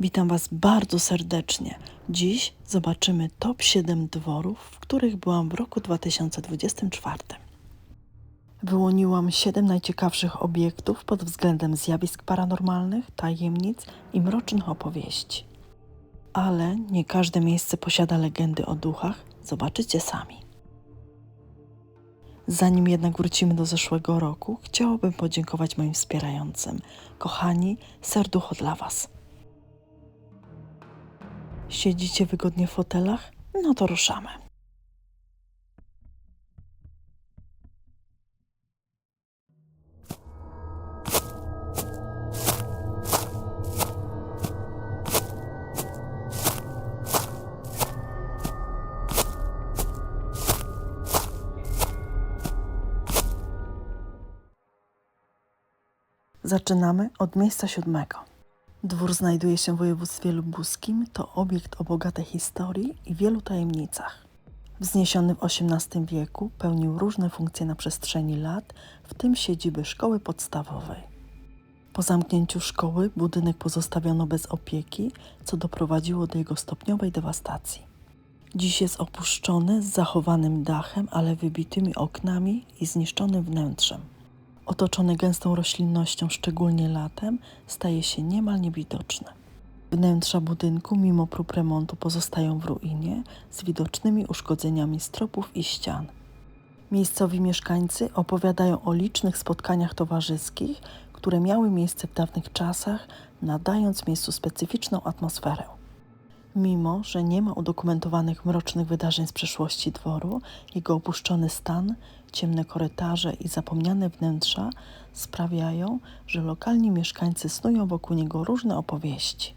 Witam Was bardzo serdecznie. Dziś zobaczymy top 7 dworów, w których byłam w roku 2024. Wyłoniłam 7 najciekawszych obiektów pod względem zjawisk paranormalnych, tajemnic i mrocznych opowieści. Ale nie każde miejsce posiada legendy o duchach, zobaczycie sami. Zanim jednak wrócimy do zeszłego roku, chciałabym podziękować moim wspierającym. Kochani, serducho dla Was. Siedzicie wygodnie w fotelach? No to ruszamy. Zaczynamy od miejsca siódmego. Dwór znajduje się w województwie lubuskim. To obiekt o bogatej historii i wielu tajemnicach. Wzniesiony w XVIII wieku, pełnił różne funkcje na przestrzeni lat, w tym siedziby szkoły podstawowej. Po zamknięciu szkoły budynek pozostawiono bez opieki, co doprowadziło do jego stopniowej dewastacji. Dziś jest opuszczony z zachowanym dachem, ale wybitymi oknami i zniszczonym wnętrzem. Otoczony gęstą roślinnością, szczególnie latem, staje się niemal niewidoczny. Wnętrza budynku, mimo prób remontu, pozostają w ruinie z widocznymi uszkodzeniami stropów i ścian. Miejscowi mieszkańcy opowiadają o licznych spotkaniach towarzyskich, które miały miejsce w dawnych czasach, nadając miejscu specyficzną atmosferę. Mimo, że nie ma udokumentowanych mrocznych wydarzeń z przeszłości dworu, jego opuszczony stan, ciemne korytarze i zapomniane wnętrza sprawiają, że lokalni mieszkańcy snują wokół niego różne opowieści.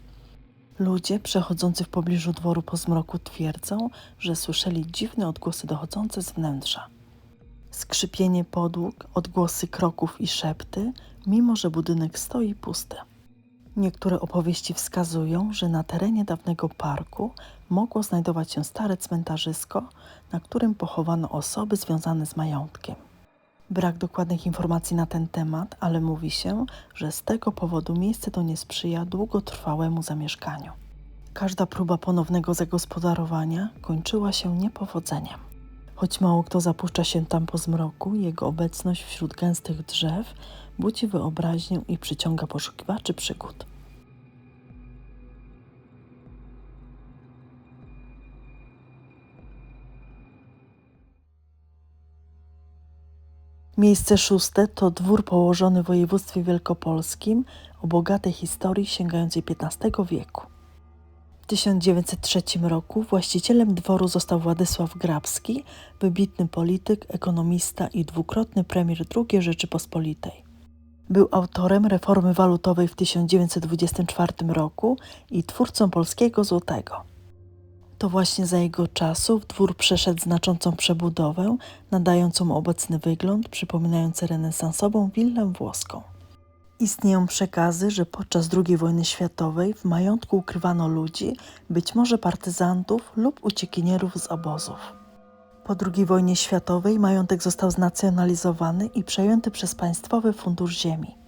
Ludzie przechodzący w pobliżu dworu po zmroku twierdzą, że słyszeli dziwne odgłosy dochodzące z wnętrza. Skrzypienie podłóg, odgłosy kroków i szepty, mimo że budynek stoi pusty. Niektóre opowieści wskazują, że na terenie dawnego parku mogło znajdować się stare cmentarzysko, na którym pochowano osoby związane z majątkiem. Brak dokładnych informacji na ten temat, ale mówi się, że z tego powodu miejsce to nie sprzyja długotrwałemu zamieszkaniu. Każda próba ponownego zagospodarowania kończyła się niepowodzeniem. Choć mało kto zapuszcza się tam po zmroku, jego obecność wśród gęstych drzew budzi wyobraźnię i przyciąga poszukiwaczy przygód. Miejsce szóste to dwór położony w województwie wielkopolskim o bogatej historii sięgającej XV wieku. W 1903 roku właścicielem dworu został Władysław Grabski, wybitny polityk, ekonomista i dwukrotny premier II Rzeczypospolitej. Był autorem reformy walutowej w 1924 roku i twórcą polskiego złotego. To właśnie za jego czasów dwór przeszedł znaczącą przebudowę, nadającą obecny wygląd przypominający renesansową willę włoską. Istnieją przekazy, że podczas II wojny światowej w majątku ukrywano ludzi, być może partyzantów lub uciekinierów z obozów. Po II wojnie światowej majątek został znacjonalizowany i przejęty przez Państwowy Fundusz Ziemi.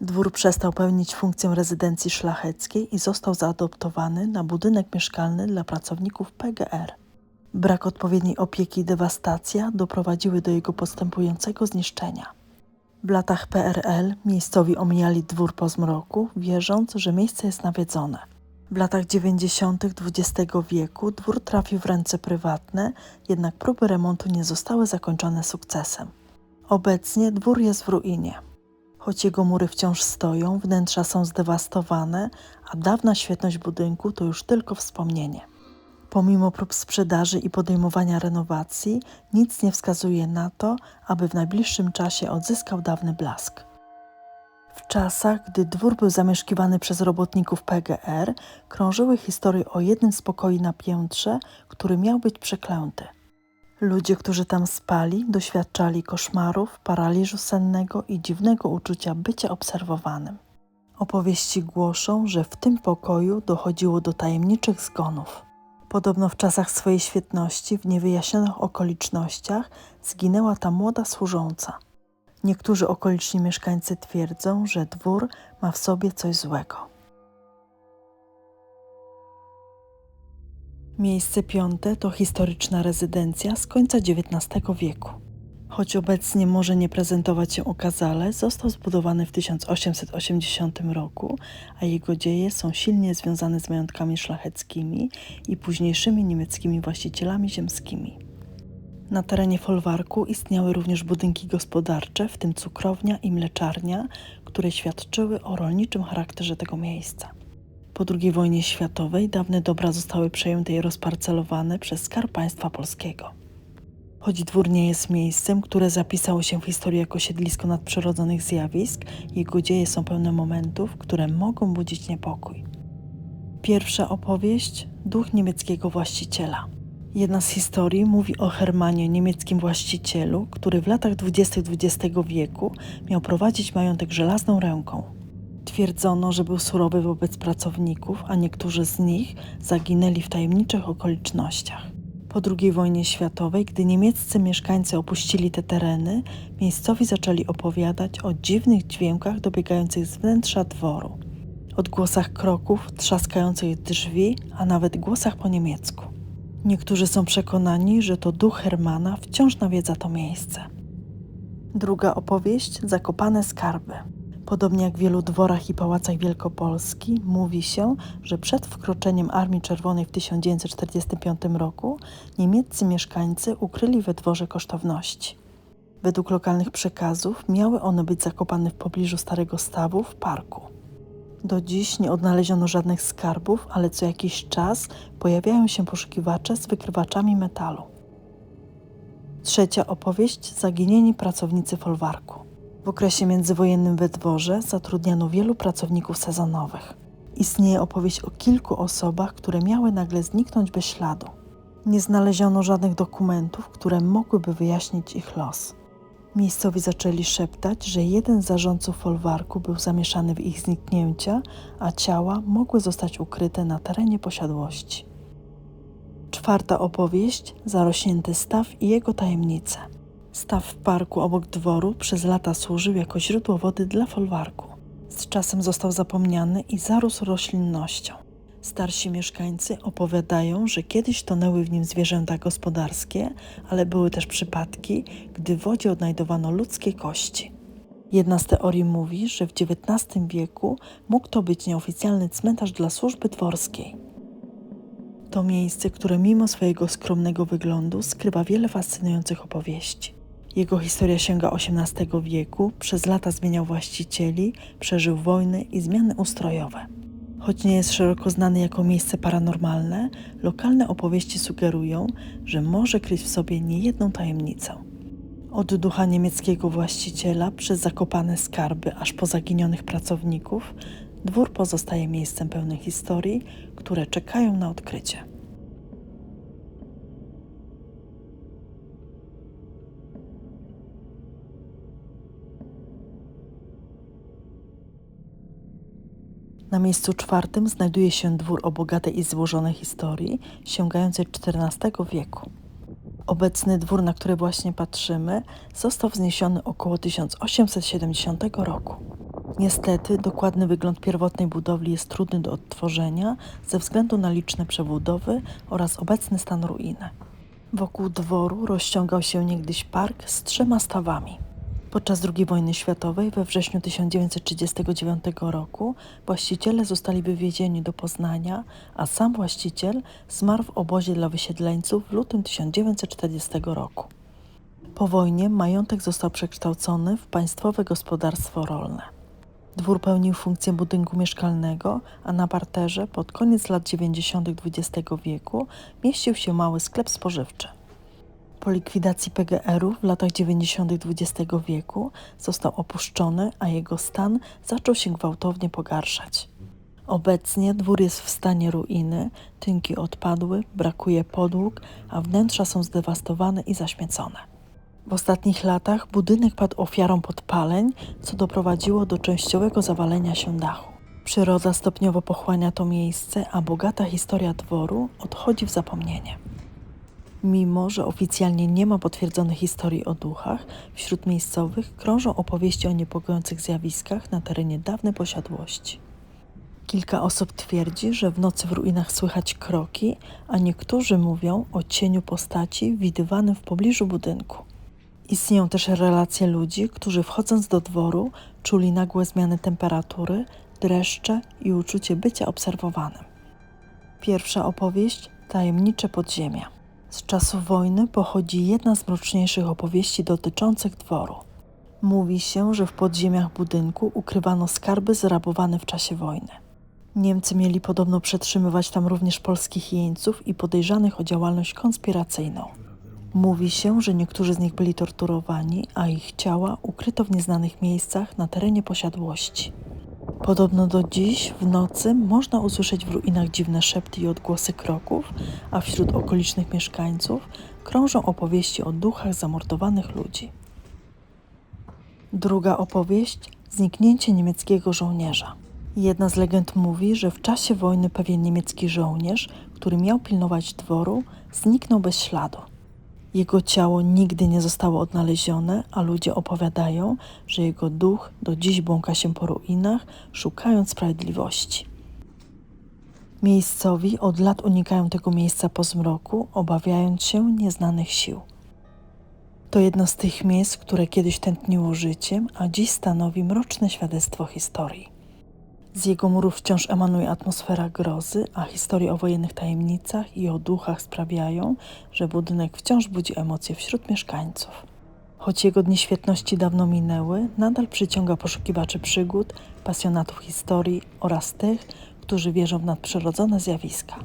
Dwór przestał pełnić funkcję rezydencji szlacheckiej i został zaadoptowany na budynek mieszkalny dla pracowników PGR. Brak odpowiedniej opieki i dewastacja doprowadziły do jego postępującego zniszczenia. W latach PRL miejscowi omijali dwór po zmroku, wierząc, że miejsce jest nawiedzone. W latach 90. XX wieku dwór trafił w ręce prywatne, jednak próby remontu nie zostały zakończone sukcesem. Obecnie dwór jest w ruinie. Choć jego mury wciąż stoją, wnętrza są zdewastowane, a dawna świetność budynku to już tylko wspomnienie. Pomimo prób sprzedaży i podejmowania renowacji, nic nie wskazuje na to, aby w najbliższym czasie odzyskał dawny blask. W czasach, gdy dwór był zamieszkiwany przez robotników PGR, krążyły historie o jednym z pokoi na piętrze, który miał być przeklęty. Ludzie, którzy tam spali, doświadczali koszmarów, paraliżu sennego i dziwnego uczucia bycia obserwowanym. Opowieści głoszą, że w tym pokoju dochodziło do tajemniczych zgonów. Podobno w czasach swojej świetności, w niewyjaśnionych okolicznościach, zginęła ta młoda służąca. Niektórzy okoliczni mieszkańcy twierdzą, że dwór ma w sobie coś złego. Miejsce piąte to historyczna rezydencja z końca XIX wieku. Choć obecnie może nie prezentować się okazale, został zbudowany w 1880 roku, a jego dzieje są silnie związane z majątkami szlacheckimi i późniejszymi niemieckimi właścicielami ziemskimi. Na terenie folwarku istniały również budynki gospodarcze, w tym cukrownia i mleczarnia, które świadczyły o rolniczym charakterze tego miejsca. Po II wojnie światowej dawne dobra zostały przejęte i rozparcelowane przez Skarb Państwa Polskiego. Choć dwór nie jest miejscem, które zapisało się w historii jako siedlisko nadprzyrodzonych zjawisk, jego dzieje są pełne momentów, które mogą budzić niepokój. Pierwsza opowieść Duch niemieckiego właściciela. Jedna z historii mówi o Hermanie, niemieckim właścicielu, który w latach 20. XX wieku miał prowadzić majątek żelazną ręką. Twierdzono, że był surowy wobec pracowników, a niektórzy z nich zaginęli w tajemniczych okolicznościach. Po II wojnie światowej, gdy niemieccy mieszkańcy opuścili te tereny, miejscowi zaczęli opowiadać o dziwnych dźwiękach dobiegających z wnętrza dworu. Odgłosach kroków, trzaskających drzwi, a nawet głosach po niemiecku. Niektórzy są przekonani, że to duch Hermana wciąż nawiedza to miejsce. Druga opowieść Zakopane skarby. Podobnie jak w wielu dworach i pałacach Wielkopolski, mówi się, że przed wkroczeniem Armii Czerwonej w 1945 roku niemieccy mieszkańcy ukryli we dworze kosztowności. Według lokalnych przekazów miały one być zakopane w pobliżu Starego Stawu w parku. Do dziś nie odnaleziono żadnych skarbów, ale co jakiś czas pojawiają się poszukiwacze z wykrywaczami metalu. Trzecia opowieść Zaginieni pracownicy folwarku. W okresie międzywojennym we dworze zatrudniano wielu pracowników sezonowych. Istnieje opowieść o kilku osobach, które miały nagle zniknąć bez śladu. Nie znaleziono żadnych dokumentów, które mogłyby wyjaśnić ich los. Miejscowi zaczęli szeptać, że jeden z zarządców folwarku był zamieszany w ich zniknięcia, a ciała mogły zostać ukryte na terenie posiadłości. Czwarta opowieść Zarośnięty staw i jego tajemnice. Staw w parku obok dworu przez lata służył jako źródło wody dla folwarku. Z czasem został zapomniany i zarósł roślinnością. Starsi mieszkańcy opowiadają, że kiedyś tonęły w nim zwierzęta gospodarskie, ale były też przypadki, gdy w wodzie odnajdowano ludzkie kości. Jedna z teorii mówi, że w XIX wieku mógł to być nieoficjalny cmentarz dla służby dworskiej. To miejsce, które mimo swojego skromnego wyglądu skrywa wiele fascynujących opowieści. Jego historia sięga XVIII wieku, przez lata zmieniał właścicieli, przeżył wojny i zmiany ustrojowe. Choć nie jest szeroko znany jako miejsce paranormalne, lokalne opowieści sugerują, że może kryć w sobie niejedną tajemnicę. Od ducha niemieckiego właściciela przez zakopane skarby aż po zaginionych pracowników, dwór pozostaje miejscem pełnym historii, które czekają na odkrycie. Na miejscu czwartym znajduje się dwór o bogatej i złożonej historii, sięgającej XIV wieku. Obecny dwór, na który właśnie patrzymy, został wzniesiony około 1870 roku. Niestety, dokładny wygląd pierwotnej budowli jest trudny do odtworzenia ze względu na liczne przebudowy oraz obecny stan ruiny. Wokół dworu rozciągał się niegdyś park z trzema stawami. Podczas II wojny światowej we wrześniu 1939 roku właściciele zostali wywiezieni do Poznania, a sam właściciel zmarł w obozie dla wysiedleńców w lutym 1940 roku. Po wojnie majątek został przekształcony w państwowe gospodarstwo rolne. Dwór pełnił funkcję budynku mieszkalnego, a na parterze pod koniec lat 90. XX wieku mieścił się mały sklep spożywczy. Po likwidacji PGR-u w latach 90. XX wieku został opuszczony, a jego stan zaczął się gwałtownie pogarszać. Obecnie dwór jest w stanie ruiny, tynki odpadły, brakuje podłóg, a wnętrza są zdewastowane i zaśmiecone. W ostatnich latach budynek padł ofiarą podpaleń, co doprowadziło do częściowego zawalenia się dachu. Przyroda stopniowo pochłania to miejsce, a bogata historia dworu odchodzi w zapomnienie. Mimo, że oficjalnie nie ma potwierdzonych historii o duchach, wśród miejscowych krążą opowieści o niepokojących zjawiskach na terenie dawnej posiadłości. Kilka osób twierdzi, że w nocy w ruinach słychać kroki, a niektórzy mówią o cieniu postaci widywanym w pobliżu budynku. Istnieją też relacje ludzi, którzy wchodząc do dworu czuli nagłe zmiany temperatury, dreszcze i uczucie bycia obserwowanym. Pierwsza opowieść Tajemnicze podziemia. Z czasów wojny pochodzi jedna z mroczniejszych opowieści dotyczących dworu. Mówi się, że w podziemiach budynku ukrywano skarby zrabowane w czasie wojny. Niemcy mieli podobno przetrzymywać tam również polskich jeńców i podejrzanych o działalność konspiracyjną. Mówi się, że niektórzy z nich byli torturowani, a ich ciała ukryto w nieznanych miejscach na terenie posiadłości. Podobno do dziś w nocy można usłyszeć w ruinach dziwne szepty i odgłosy kroków, a wśród okolicznych mieszkańców krążą opowieści o duchach zamordowanych ludzi. Druga opowieść zniknięcie niemieckiego żołnierza. Jedna z legend mówi, że w czasie wojny pewien niemiecki żołnierz, który miał pilnować dworu, zniknął bez śladu. Jego ciało nigdy nie zostało odnalezione, a ludzie opowiadają, że jego duch do dziś błąka się po ruinach, szukając sprawiedliwości. Miejscowi od lat unikają tego miejsca po zmroku, obawiając się nieznanych sił. To jedno z tych miejsc, które kiedyś tętniło życiem, a dziś stanowi mroczne świadectwo historii. Z jego murów wciąż emanuje atmosfera grozy, a historie o wojennych tajemnicach i o duchach sprawiają, że budynek wciąż budzi emocje wśród mieszkańców. Choć jego dni świetności dawno minęły, nadal przyciąga poszukiwaczy przygód, pasjonatów historii oraz tych, którzy wierzą w nadprzyrodzone zjawiska.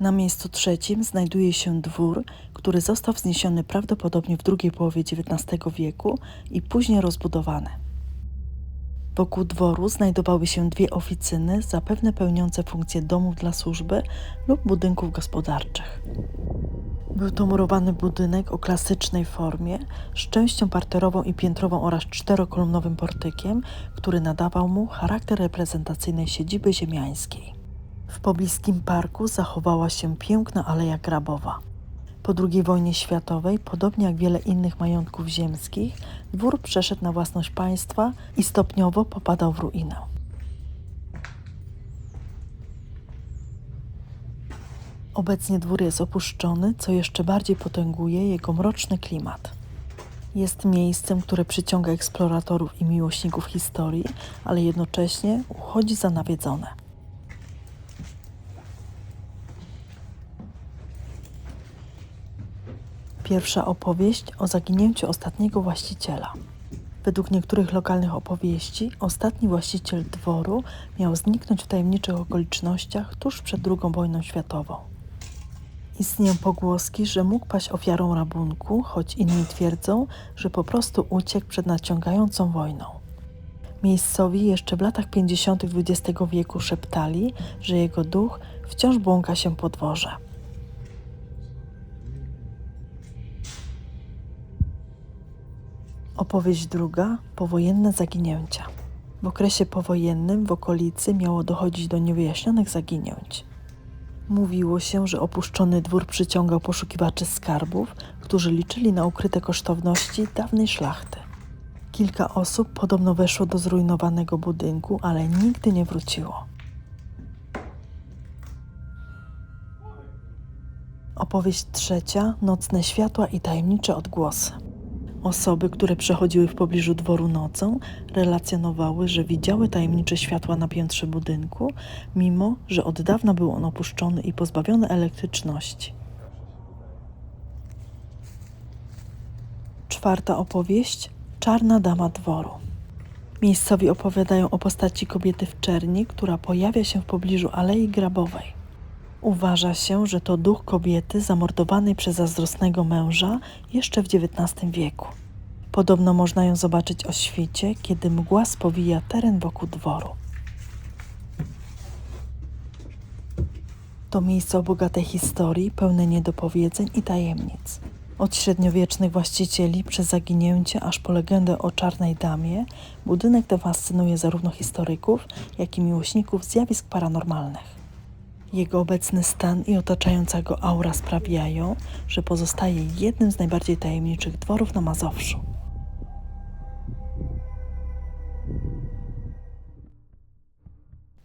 Na miejscu trzecim znajduje się dwór, który został wzniesiony prawdopodobnie w drugiej połowie XIX wieku i później rozbudowany. Wokół dworu znajdowały się dwie oficyny, zapewne pełniące funkcję domów dla służby lub budynków gospodarczych. Był to murowany budynek o klasycznej formie, z częścią parterową i piętrową oraz czterokolumnowym portykiem, który nadawał mu charakter reprezentacyjnej siedziby ziemiańskiej. W pobliskim parku zachowała się piękna aleja grabowa. Po II wojnie światowej, podobnie jak wiele innych majątków ziemskich, dwór przeszedł na własność państwa i stopniowo popadał w ruinę. Obecnie dwór jest opuszczony, co jeszcze bardziej potęguje jego mroczny klimat. Jest miejscem, które przyciąga eksploratorów i miłośników historii, ale jednocześnie uchodzi za nawiedzone. Pierwsza opowieść o zaginięciu ostatniego właściciela. Według niektórych lokalnych opowieści, ostatni właściciel dworu miał zniknąć w tajemniczych okolicznościach tuż przed II wojną światową. Istnieją pogłoski, że mógł paść ofiarą rabunku, choć inni twierdzą, że po prostu uciekł przed nadciągającą wojną. Miejscowi jeszcze w latach 50. XX wieku szeptali, że jego duch wciąż błąka się po dworze. Opowieść druga powojenne zaginięcia. W okresie powojennym w okolicy miało dochodzić do niewyjaśnionych zaginięć. Mówiło się, że opuszczony dwór przyciągał poszukiwaczy skarbów, którzy liczyli na ukryte kosztowności dawnej szlachty. Kilka osób podobno weszło do zrujnowanego budynku, ale nigdy nie wróciło. Opowieść trzecia: Nocne światła i tajemnicze odgłosy. Osoby, które przechodziły w pobliżu dworu nocą, relacjonowały, że widziały tajemnicze światła na piętrze budynku, mimo że od dawna był on opuszczony i pozbawiony elektryczności. Czwarta opowieść Czarna Dama Dworu. Miejscowi opowiadają o postaci kobiety w czerni, która pojawia się w pobliżu Alei Grabowej. Uważa się, że to duch kobiety zamordowanej przez zazdrosnego męża jeszcze w XIX wieku. Podobno można ją zobaczyć o świcie, kiedy mgła spowija teren wokół dworu. To miejsce o bogatej historii, pełne niedopowiedzeń i tajemnic. Od średniowiecznych właścicieli przez zaginięcie aż po legendę o czarnej damie, budynek ten fascynuje zarówno historyków, jak i miłośników zjawisk paranormalnych. Jego obecny stan i otaczająca go aura sprawiają, że pozostaje jednym z najbardziej tajemniczych dworów na Mazowszu.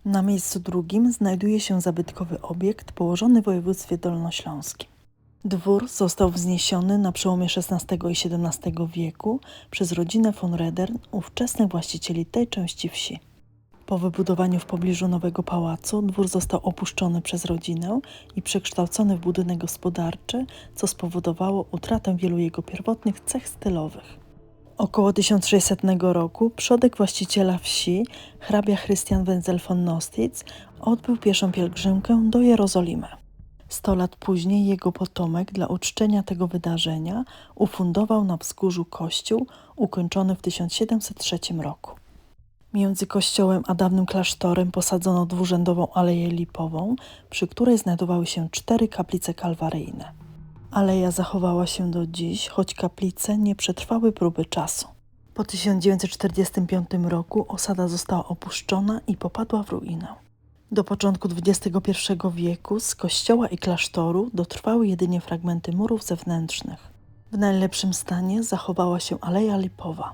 Na miejscu drugim znajduje się zabytkowy obiekt położony w województwie dolnośląskim. Dwór został wzniesiony na przełomie XVI i XVII wieku przez rodzinę von Redern, ówczesnych właścicieli tej części wsi. Po wybudowaniu w pobliżu nowego pałacu dwór został opuszczony przez rodzinę i przekształcony w budynek gospodarczy, co spowodowało utratę wielu jego pierwotnych cech stylowych. Około 1600 roku przodek właściciela wsi, hrabia Christian Wenzel von Nostitz, odbył pierwszą pielgrzymkę do Jerozolimy. Sto lat później jego potomek dla uczczenia tego wydarzenia ufundował na wzgórzu kościół ukończony w 1703 roku. Między kościołem a dawnym klasztorem posadzono dwurzędową aleję lipową, przy której znajdowały się cztery kaplice kalwaryjne. Aleja zachowała się do dziś, choć kaplice nie przetrwały próby czasu. Po 1945 roku osada została opuszczona i popadła w ruinę. Do początku XXI wieku z kościoła i klasztoru dotrwały jedynie fragmenty murów zewnętrznych. W najlepszym stanie zachowała się Aleja Lipowa.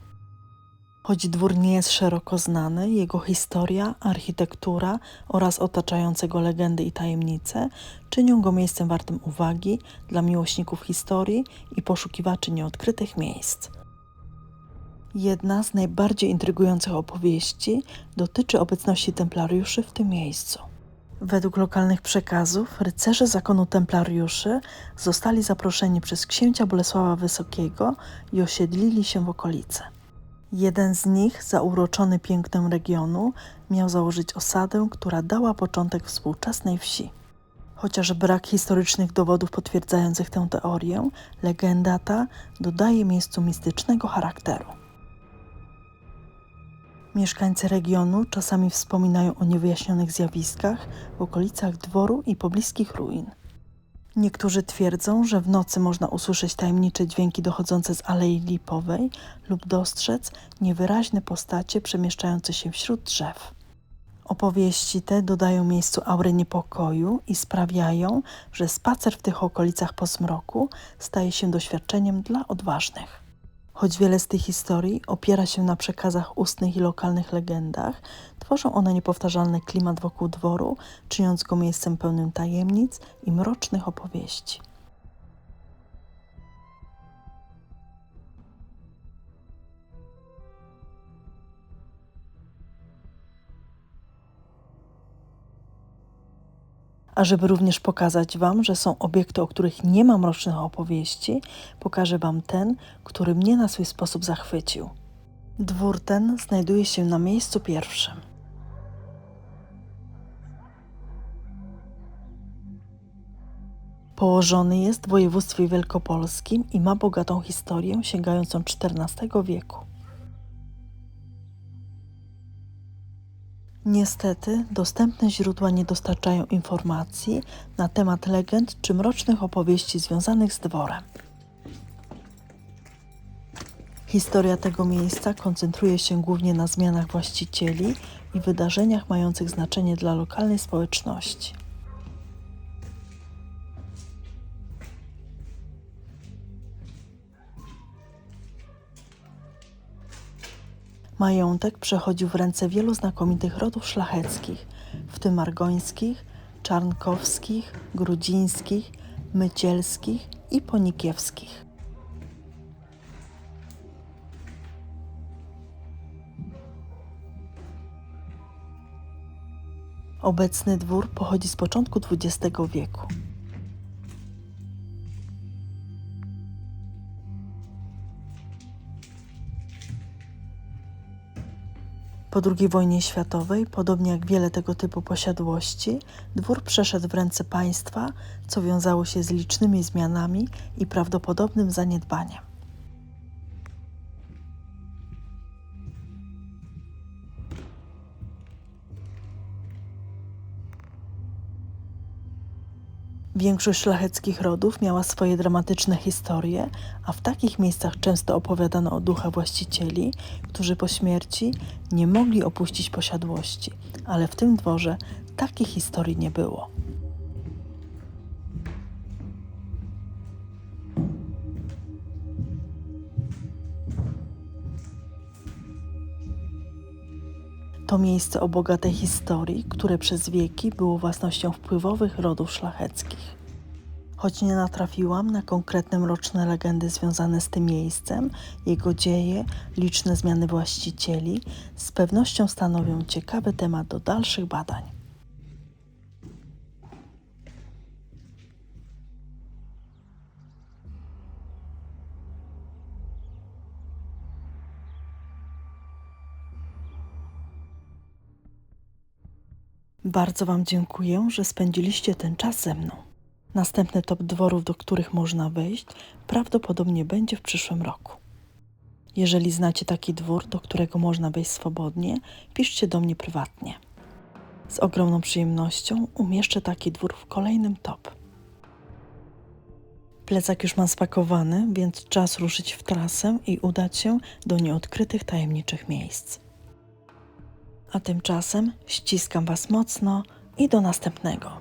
Choć dwór nie jest szeroko znany, jego historia, architektura oraz otaczające go legendy i tajemnice czynią go miejscem wartym uwagi dla miłośników historii i poszukiwaczy nieodkrytych miejsc. Jedna z najbardziej intrygujących opowieści dotyczy obecności templariuszy w tym miejscu. Według lokalnych przekazów rycerze zakonu templariuszy zostali zaproszeni przez księcia Bolesława Wysokiego i osiedlili się w okolicy. Jeden z nich, zauroczony pięknem regionu, miał założyć osadę, która dała początek współczesnej wsi. Chociaż brak historycznych dowodów potwierdzających tę teorię, legenda ta dodaje miejscu mistycznego charakteru. Mieszkańcy regionu czasami wspominają o niewyjaśnionych zjawiskach w okolicach dworu i pobliskich ruin. Niektórzy twierdzą, że w nocy można usłyszeć tajemnicze dźwięki dochodzące z Alei Lipowej lub dostrzec niewyraźne postacie przemieszczające się wśród drzew. Opowieści te dodają miejscu aury niepokoju i sprawiają, że spacer w tych okolicach po zmroku staje się doświadczeniem dla odważnych. Choć wiele z tych historii opiera się na przekazach ustnych i lokalnych legendach, tworzą one niepowtarzalny klimat wokół dworu, czyniąc go miejscem pełnym tajemnic i mrocznych opowieści. Żeby również pokazać Wam, że są obiekty, o których nie ma mrocznych opowieści, pokażę Wam ten, który mnie na swój sposób zachwycił. Dwór ten znajduje się na miejscu pierwszym. Położony jest w województwie wielkopolskim i ma bogatą historię sięgającą XIV wieku. Niestety, dostępne źródła nie dostarczają informacji na temat legend czy mrocznych opowieści związanych z dworem. Historia tego miejsca koncentruje się głównie na zmianach właścicieli i wydarzeniach mających znaczenie dla lokalnej społeczności. Majątek przechodził w ręce wielu znakomitych rodów szlacheckich, w tym argońskich, czarnkowskich, grudzińskich, mycielskich i ponikiewskich. Obecny dwór pochodzi z początku XX wieku. Po II wojnie światowej, podobnie jak wiele tego typu posiadłości, dwór przeszedł w ręce państwa, co wiązało się z licznymi zmianami i prawdopodobnym zaniedbaniem. Większość szlacheckich rodów miała swoje dramatyczne historie, a w takich miejscach często opowiadano o duchach właścicieli, którzy po śmierci nie mogli opuścić posiadłości, ale w tym dworze takich historii nie było. To miejsce o bogatej historii, które przez wieki było własnością wpływowych rodów szlacheckich. Choć nie natrafiłam na konkretne mroczne legendy związane z tym miejscem, jego dzieje, liczne zmiany właścicieli z pewnością stanowią ciekawy temat do dalszych badań. Bardzo Wam dziękuję, że spędziliście ten czas ze mną. Następny top dworów, do których można wejść, prawdopodobnie będzie w przyszłym roku. Jeżeli znacie taki dwór, do którego można wejść swobodnie, piszcie do mnie prywatnie. Z ogromną przyjemnością umieszczę taki dwór w kolejnym top. Plecak już mam spakowany, więc czas ruszyć w trasę i udać się do nieodkrytych tajemniczych miejsc. A tymczasem ściskam Was mocno i do następnego.